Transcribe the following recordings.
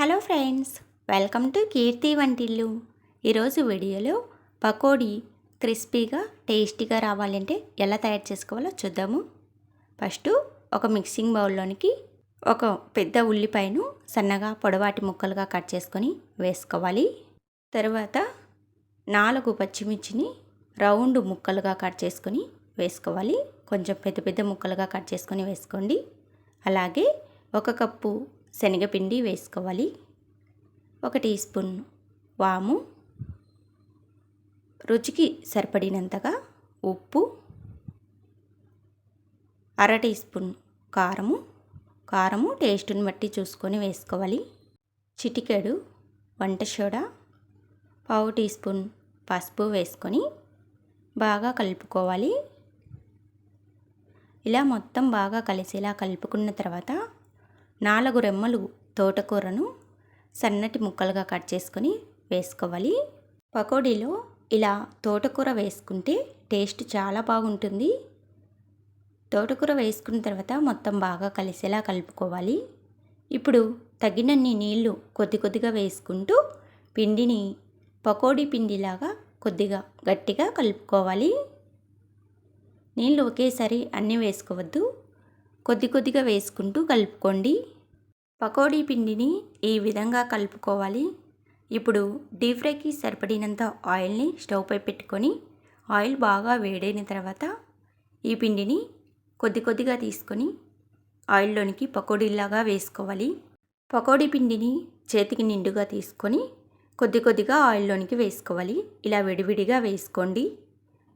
Hello friends welcome to Keerthi వంటిల్లు. ఈరోజు వీడియోలో పకోడీ క్రిస్పీగా టేస్టీగా రావాలంటే ఎలా తయారు చేసుకోవాలో చూద్దాము. ఫస్ట్ ఒక మిక్సింగ్ బౌల్లోనికి ఒక పెద్ద ఉల్లిపాయను సన్నగా పొడవాటి ముక్కలుగా కట్ చేసుకొని వేసుకోవాలి. తర్వాత నాలుగు పచ్చిమిర్చిని రౌండ్ ముక్కలుగా కట్ చేసుకొని వేసుకోవాలి. కొంచెం పెద్ద పెద్ద ముక్కలుగా కట్ చేసుకొని వేసుకోండి. అలాగే ఒక కప్పు శనగపిండి వేసుకోవాలి. ఒక టీ స్పూన్ వాము. రుచికి సరిపడినంతగా ఉప్పు. అర టీ స్పూన్ కారము. కారము టేస్ట్ని బట్టి చూసుకొని వేసుకోవాలి. చిటికెడు వంట సోడా. పావు టీ స్పూన్ పసుపు వేసుకొని బాగా కలుపుకోవాలి. ఇలా మొత్తం బాగా కలిసేలా కలుపుకున్న తర్వాత నాలుగు రెమ్మలు తోటకూరను సన్నటి ముక్కలుగా కట్ చేసుకొని వేసుకోవాలి. పకోడీలో ఇలా తోటకూర వేసుకుంటే టేస్ట్ చాలా బాగుంటుంది. తోటకూర వేసుకున్న తర్వాత మొత్తం బాగా కలిసేలా కలుపుకోవాలి. ఇప్పుడు తగినన్ని నీళ్ళు కొద్ది కొద్దిగా వేసుకుంటూ పిండిని పకోడీ పిండిలాగా కొద్దిగా గట్టిగా కలుపుకోవాలి. నీళ్ళు ఒకేసారి అన్నీ వేసుకోవద్దు. కొద్ది కొద్దిగా వేసుకుంటూ కలుపుకోండి. పకోడీ పిండిని ఈ విధంగా కలుపుకోవాలి? ఇప్పుడు డీప్ ఫ్రైకి సరిపడినంత ఆయిల్ని స్టవ్పై పెట్టుకొని ఆయిల్ బాగా వేడైన తర్వాత ఈ పిండిని కొద్ది కొద్దిగా తీసుకొని ఆయిల్లోనికి పకోడీలాగా వేసుకోవాలి. పకోడీ పిండిని చేతికి నిండుగా తీసుకొని కొద్ది కొద్దిగా ఆయిల్లోనికి వేసుకోవాలి. ఇలా విడివిడిగా వేసుకోండి.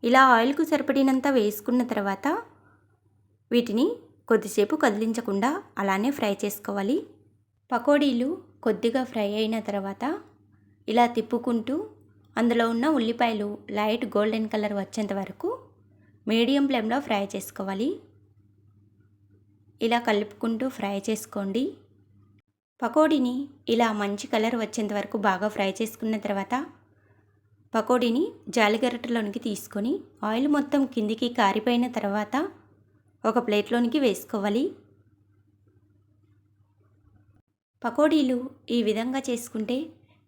ఇలా ఆయిల్కు సరిపడినంత వేసుకున్న తర్వాత వీటిని కొద్దిసేపు కదిలించకుండా అలానే ఫ్రై చేసుకోవాలి. పకోడీలు కొద్దిగా ఫ్రై అయిన తర్వాత ఇలా తిప్పుకుంటూ అందులో ఉన్న ఉల్లిపాయలు లైట్ గోల్డెన్ కలర్ వచ్చేంత వరకు మీడియం ఫ్లేమ్లో ఫ్రై చేసుకోవాలి. ఇలా కలుపుకుంటూ ఫ్రై చేసుకోండి. పకోడీని ఇలా మంచి కలర్ వచ్చేంత వరకు బాగా ఫ్రై చేసుకున్న తర్వాత పకోడీని జాలిగరటలోనికి తీసుకొని ఆయిల్ మొత్తం కిందికి కారిపోయిన తర్వాత ఒక ప్లేట్లోనికి వేసుకోవాలి. పకోడీలు ఈ విధంగా చేసుకుంటే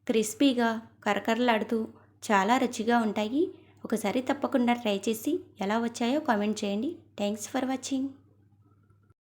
క్రిస్పీగా కరకరలాడుతూ చాలా రుచిగా ఉంటాయి. ఒకసారి తప్పకుండా ట్రై చేసి ఎలా వచ్చాయో కామెంట్ చేయండి. Thanks for watching.